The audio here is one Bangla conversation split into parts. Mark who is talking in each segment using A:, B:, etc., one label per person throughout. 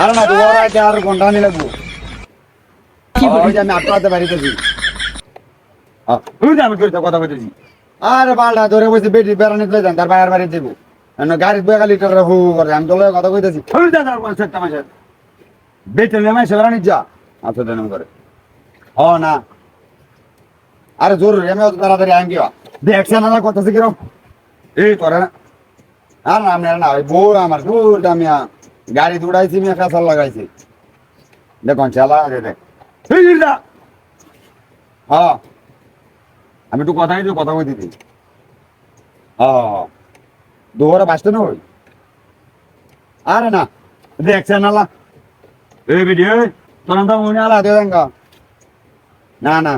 A: আরে না তোমার আইতে আর ঘণ্টা লাগবো। ওই যে আমি আটকাতে বাড়িতেছি। আমি কথা বলতেছি। আরে পাল্টা ধরে বসে বেটি বেড়ানি তুলে যান তার বাইরের বাড়ি যাব। গাড়ি বয়ে লিটার হু করে আমি তোলে কথা কইতেছি। বেটে নেমে সে বেড়ানি যা। আচ্ছা দেন করে হ না। আরে জরুরি আমি অত তাড়াতাড়ি আইন কিবা? দেখছে না করতেছি কিরম? এই করে না। আর না আপনার না বউ আমার দুটা আমি গাড়ি দুড়াইছি আমি কাঁচাল লাগাইছি। দেখুন চালা দেখ। এই গিরদা হ্যাঁ। আমি একটু কথা দিই, কথা কইতে দিই। হ্যাঁ। দুপুরে বাঁচতে না ওই? আরে না, দেখছে না এই ভিডিও তোর তো মনে আলা দেবেন না না।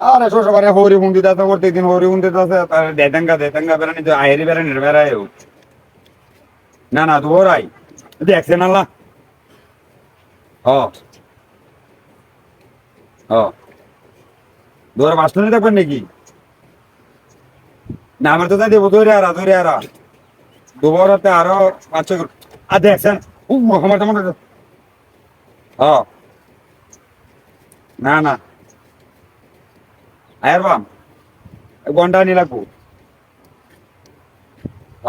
A: আরে শ্বশুরবাড়ি হরি হুন্দি দাসে প্রত্যেক দিন হরি হুন্দি দাসে দেতেঙ্গা দেতেঙ্গা বেড়ানি তো আহেরি বেড়ানি বেড়ায় না না তো ওরাই দেখছেন আল্লাহ হ। হ। দৌড়ে বাঁচতে নিয়ে দেখবেন নাকি? না, আমার তো তাই দেবো দৌড়ে আরা দৌড়ে আরা। দুবারতে আরও পাঁচ আর দেখছেন ও আমার না না। আয়ার বাম ঘণ্টা নিয়ে লাগবো। হ।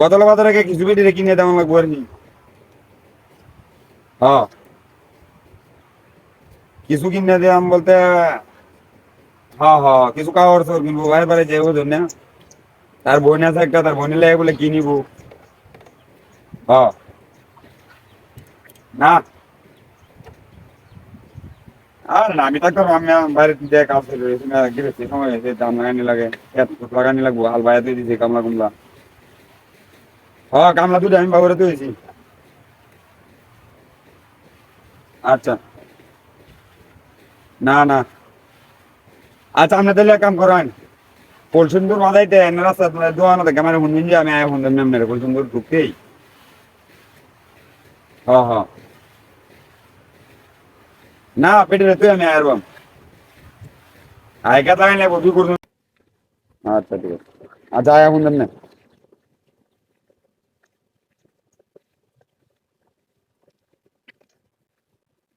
A: গতলা বাজারে কিছু বেটি কিনে দেওয়া লাগবো আর কি। হ কিছু কিনে দিলাম বলতে হ হ কিছু কাপড় চোর কিনবো বাইরে বাইরে যাব ধর না তার বোন আছে একটা, তার বোনের লাগে বলে কিনিব। হ না। আর না, আমি থাকতাম, আমি বাইরে দিয়ে কাজ করে গেছি সময় হয়েছে দাম লাগানি লাগে, এত লাগানি লাগবো হাল বাইরে দিয়েছি কামলা কুমলা হ্যাঁ কামলা দুটো আমি বাবুরে তুলেছি আচ্ছা। না না। আচ্ছা আপনি তাহলে কাম করেন। পলসুন্দর বাজাইতে এনে রাস্তা দোয়ানো থেকে আমার শুনবেন যে আমি আয়া শুনতাম মেমনের পলসুন্দর ঢুকতেই। হ্যাঁ হ্যাঁ না, পেটে তুই আমি আয়ারবাম আয়কা তাই নেব তুই করুন। আচ্ছা ঠিক আছে। আচ্ছা আয়া শুনতাম না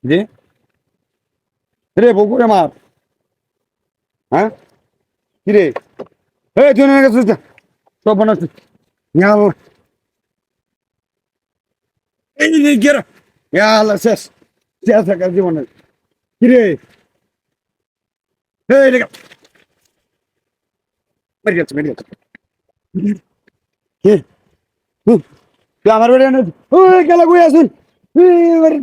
A: জি রে বকুরে মার হ্যাঁ কি রে এই তুই না গেছিস সব বানাচ্ছিস ইয়াল এই নে গের ইয়াল শেষ শেষ একটা জীবনের কি রে এই রে মেরে গেছে মেরে গেছে কি তুই আমার বাড়ি ওই গেলা কই আসুন এই বাড়ি